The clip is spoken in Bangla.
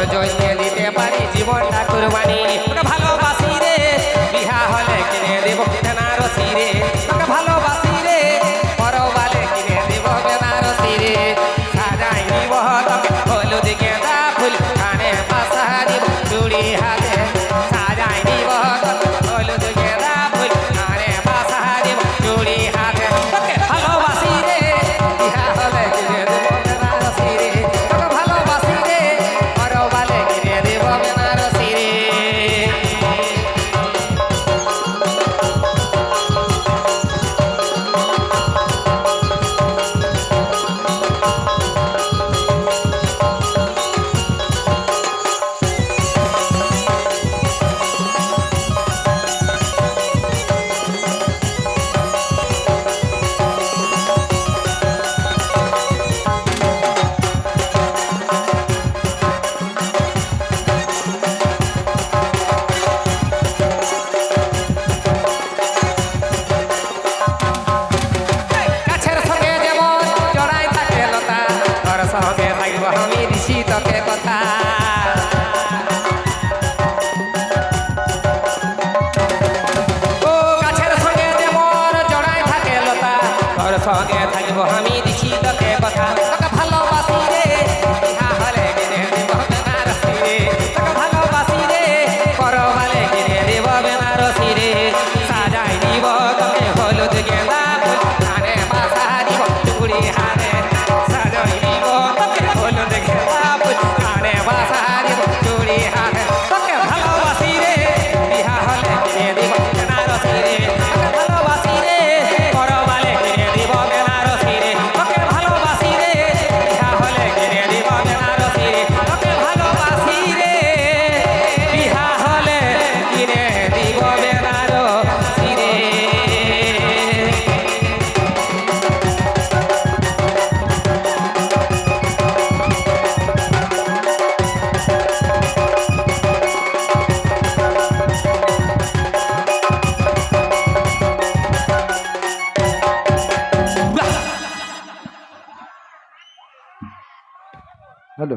তোর জন্য দিতে পারি জীবনটা কুরবানি। তোকে ভালোবাসি রে, বিহা হলে কিনে দেব বেনারসি রে। তোকে ভালোবাসি রে, পরবালে কিনে দেব বেনারসি রে। সাজাই নিব হলুদ গেঁদা ফুল, কানে পাশা দিব, চুড়ি হাত সহবে পাইব আমি ঋষি, তোকে কথা। ও গাছের সঙ্গে যেমন জড়ায় থাকে লতা। তোর সঙ্গে থাকব আমি ঋষি ہلو